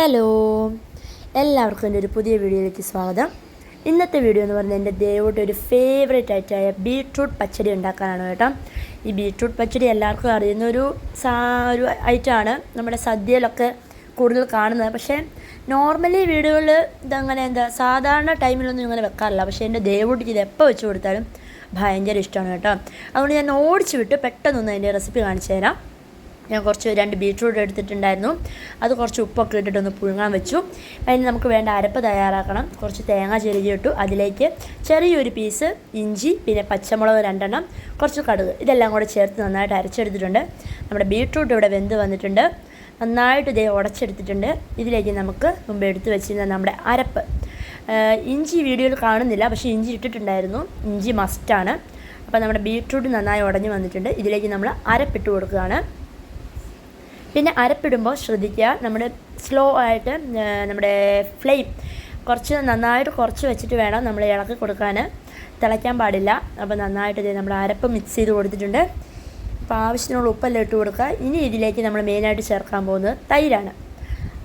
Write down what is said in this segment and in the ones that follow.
Hello. എല്ലാവർക്കും എന്റെ ഒരു പുതിയ വീഡിയോയിലേക്ക് സ്വാഗതം. ഇന്നത്തെ വീഡിയോ എന്ന് പറഞ്ഞാൽ എന്റെ ദേവോട്ട് ഒരു ഫേവറേറ്റ് ആയിട്ടായ ബീട്രൂട്ട് പച്ചടി ഉണ്ടാക്കാനാണ് കേട്ടോ. ഈ ബീട്രൂട്ട് പച്ചടി എല്ലാവർക്കും അറിയുന്ന ഒരു സാ ഒരു ഐറ്റമാണ്. നമ്മുടെ സദ്യയിലൊക്കെ കൂടുതൽ കാണുന്നത്. പക്ഷേ നോർമലി വീടുകളിൽ ഇതങ്ങനെ എന്താ സാധാരണ ടൈമിലൊന്നും ഇങ്ങനെ വെക്കാറില്ല. പക്ഷേ എന്റെ ദേവോട്ടിക്ക് ഇത് എപ്പോൾ വെച്ച് കൊടുത്താലും ഭയങ്കര ഇഷ്ടമാണ് കേട്ടോ. അതുകൊണ്ട് ഞാൻ ഓടിച്ചു വിട്ട് പെട്ടെന്നൊന്ന് അതിന്റെ റെസിപ്പി കാണിച്ചു തരാം. ഞാൻ കുറച്ച് രണ്ട് ബീറ്റ്റൂട്ട് എടുത്തിട്ടുണ്ടായിരുന്നു. അത് കുറച്ച് ഉപ്പൊക്കെ ഇട്ടിട്ടൊന്ന് പുഴുങ്ങാൻ വെച്ചു. അതിന് നമുക്ക് വേണ്ട അരപ്പ് തയ്യാറാക്കണം. കുറച്ച് തേങ്ങ ചെരുകി ഇട്ടു അതിലേക്ക് ചെറിയൊരു പീസ് ഇഞ്ചി പിന്നെ പച്ചമുളക് രണ്ടെണ്ണം കുറച്ച് കടുക് ഇതെല്ലാം കൂടെ ചേർത്ത് നന്നായിട്ട് അരച്ചെടുത്തിട്ടുണ്ട്. നമ്മുടെ ബീറ്റ്റൂട്ട് ഇവിടെ വെന്ത് വന്നിട്ടുണ്ട്. നന്നായിട്ട് ഇതേ ഉടച്ചെടുത്തിട്ടുണ്ട്. ഇതിലേക്ക് നമുക്ക് മുമ്പ് എടുത്ത് വെച്ചിരുന്ന നമ്മുടെ അരപ്പ്. ഇഞ്ചി വീഡിയോയിൽ കാണുന്നില്ല പക്ഷേ ഇഞ്ചി ഇട്ടിട്ടുണ്ടായിരുന്നു. ഇഞ്ചി മസ്റ്റാണ് അപ്പോൾ നമ്മുടെ ബീറ്റ്റൂട്ട് നന്നായി ഉടഞ്ഞു വന്നിട്ടുണ്ട്. ഇതിലേക്ക് നമ്മൾ അരപ്പിട്ട് കൊടുക്കുകയാണ്. പിന്നെ അരപ്പിടുമ്പോൾ ശ്രദ്ധിക്കുക. നമ്മുടെ സ്ലോ ആയിട്ട് നമ്മുടെ ഫ്ലെയിം കുറച്ച് നന്നായിട്ട് കുറച്ച് വെച്ചിട്ട് വേണം നമ്മൾ ഇളക്കി കൊടുക്കാൻ തിളയ്ക്കാൻ പാടില്ല. അപ്പോൾ നന്നായിട്ട് ഇത് നമ്മൾ അരപ്പ് മിക്സ് ചെയ്ത് കൊടുത്തിട്ടുണ്ട്. അപ്പോൾ ആവശ്യത്തിനുള്ള ഉപ്പെല്ലാം ഇട്ട് കൊടുക്കുക. ഇനി ഇതിലേക്ക് നമ്മൾ മെയിനായിട്ട് ചേർക്കാൻ പോകുന്നത് തൈരാണ്.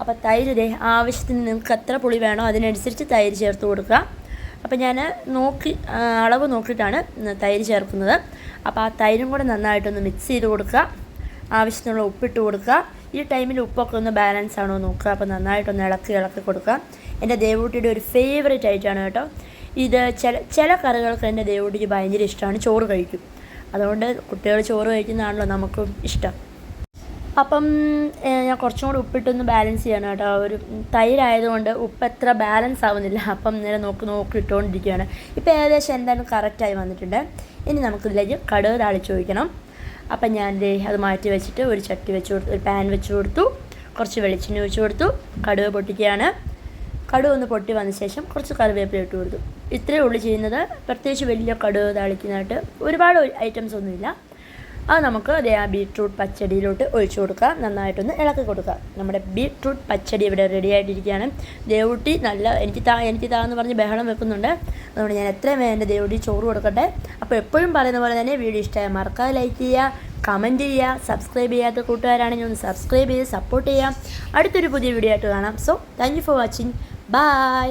അപ്പോൾ തൈര് ഇതേ ആവശ്യത്തിന് നിങ്ങൾക്ക് എത്ര പുളി വേണോ അതിനനുസരിച്ച് തൈര് ചേർത്ത് കൊടുക്കുക. അപ്പോൾ ഞാൻ നോക്കി അളവ് നോക്കിയിട്ടാണ് തൈര് ചേർക്കുന്നത്. അപ്പോൾ ആ തൈരും കൂടെ നന്നായിട്ടൊന്ന് മിക്സ് ചെയ്ത് കൊടുക്കുക. ആവശ്യത്തിനുള്ള ഉപ്പിട്ട് കൊടുക്കുക. ഈ ടൈമിൽ ഉപ്പൊക്കെ ഒന്ന് ബാലൻസ് ആണോ നോക്കുക. അപ്പോൾ നന്നായിട്ടൊന്ന് ഇളക്കി ഇളക്കി കൊടുക്കുക. എന്റെ ദേവൂട്ടിയുടെ ഒരു ഫേവറേറ്റ് ആയിട്ടാണ് കേട്ടോ. ഇത് ചില ചില കറികൾക്ക് എന്റെ ദേവൂട്ടിക്ക് ഭയങ്കര ഇഷ്ടമാണ്. ചോറ് കഴിക്കും. അതുകൊണ്ട് കുട്ടികൾ ചോറ് കഴിക്കുന്നതാണല്ലോ നമുക്കും ഇഷ്ടം. അപ്പം ഞാൻ കുറച്ചും കൂടി ഉപ്പിട്ടൊന്ന് ബാലൻസ് ചെയ്യണം കേട്ടോ. ഒരു തൈരായതുകൊണ്ട് ഉപ്പ് എത്ര ബാലൻസ് ആവുന്നില്ല. അപ്പം നേരെ നോക്കി നോക്കി ഇട്ടുകൊണ്ടിരിക്കുകയാണ് ഇപ്പോൾ ഏകദേശം എന്തായാലും കറക്റ്റായി വന്നിട്ടുണ്ട്. ഇനി നമുക്കിതിലേക്ക് കടുക് താളിച്ച് ഒഴിക്കണം. അപ്പം ഞാൻ അത് മാറ്റി വെച്ചിട്ട് ഒരു ചട്ടി വെച്ച് കൊടുത്തു ഒരു പാൻ വെച്ച് കൊടുത്തു കുറച്ച് വെളിച്ചെണ്ണ ഒഴിച്ച് കൊടുത്തു കടുവ പൊട്ടിക്കുകയാണ്. കടുവ ഒന്ന് പൊട്ടി വന്ന ശേഷം കുറച്ച് കറിവേപ്പില ഇട്ട് കൊടുത്തു. ഇത്രയേ ഉള്ളൂ ചെയ്യുന്നത്. പ്രത്യേകിച്ച് വലിയ കടുക് താളിക്കുന്നതായിട്ട് ഒരുപാട് ഐറ്റംസ് ഒന്നുമില്ല. അത് നമുക്ക് അതേ ആ ബീട്രൂട്ട് പച്ചടിയിലോട്ട് ഒഴിച്ചു കൊടുക്കുക നന്നായിട്ടൊന്ന് ഇളക്കി കൊടുക്കുക നമ്മുടെ ബീട്രൂട്ട് പച്ചടി ഇവിടെ റെഡി ആയിട്ടിരിക്കുകയാണ്. ദേവൂട്ടി നല്ല എനിക്ക് താ എനിക്ക് താ എന്ന് പറഞ്ഞ് ബഹളം വെക്കുന്നുണ്ട്. അതുകൊണ്ട് ഞാൻ എത്രയും എന്റെ ദേവൂട്ടി ചോറ് കൊടുക്കട്ടെ. അപ്പോൾ എപ്പോഴും പറയുന്ന പോലെ തന്നെ വീഡിയോ ഇഷ്ടമായ മറക്കാതെ ലൈക്ക് ചെയ്യുക കമന്റ് ചെയ്യുക സബ്സ്ക്രൈബ് ചെയ്യാത്ത കൂട്ടുകാരാണെങ്കിൽ ഒന്ന് സബ്സ്ക്രൈബ് ചെയ്ത് സപ്പോർട്ട് ചെയ്യുക. അടുത്തൊരു പുതിയ വീഡിയോ ആയിട്ട് കാണാം. So thank you for watching bye